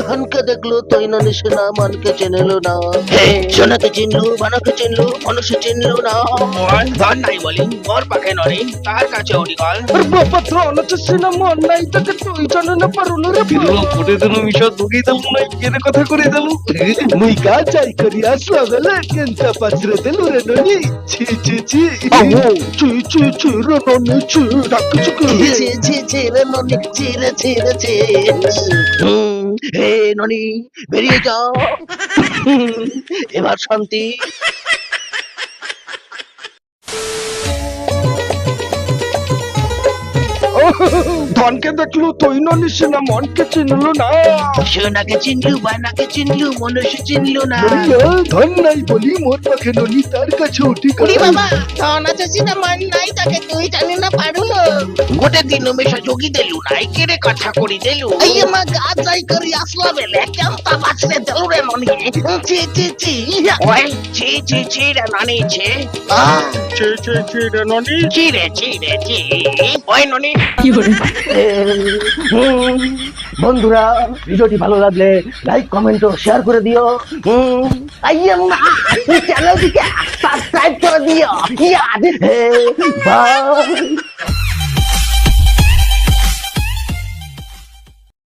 ধনকে দেখল তৈ নিশে না মানকে চেনেলো না। সোনাকে চিনলো বানাকে চিনলো মানুষ চিনলো না। ধন নাই বলি মোর পাখে নরি তার কাছে ওটি কল আরে বাবা ধন আছে সিনা মন নাই তাকে তুই জানো না পারুলো রে কোটে দিল মিশা দুগি দিল নাই কেন কথা করে দিল। মুই গা যাই করি আসলা বেলে কেনটা পাছরে দিলু রে ননি ছি রে ছি হুম, হে ননি বেরিয়ে যাও হুম, এবার শান্তি ধনকে দেখল তুই ননি সিনা মনকে চিনলো না। সোনাকে চিনলু বানাকে চিনলু মানুষ চিনলু না। ধন নাই বলি মোর পাখে ননি তার কাছে উঠি উড়ি বাবা ধন আছে সিনা মান নাই তাকে তুই জানি না পারুলো। গোটে দিন মেশা যোগী দেলু নাই কেড়ে কথা করি দেলু। এই মা গা যাই করি আসলা বেলে কেমতা বাঁচলে দেলু রে ননি ছি ছি ছি ওই। ছি ছি ছি রে ননি ছি। আহ রে ননি। রে রে ওই ননি। হুম, বন্ধুরা ভিডিওটি ভালো লাগলে লাইক কমেন্ট ও শেয়ার করে দিও। হুম, আইয়ে মা চ্যানেলটিকে সাবস্ক্রাইব করে দিও। ইয়া বাই।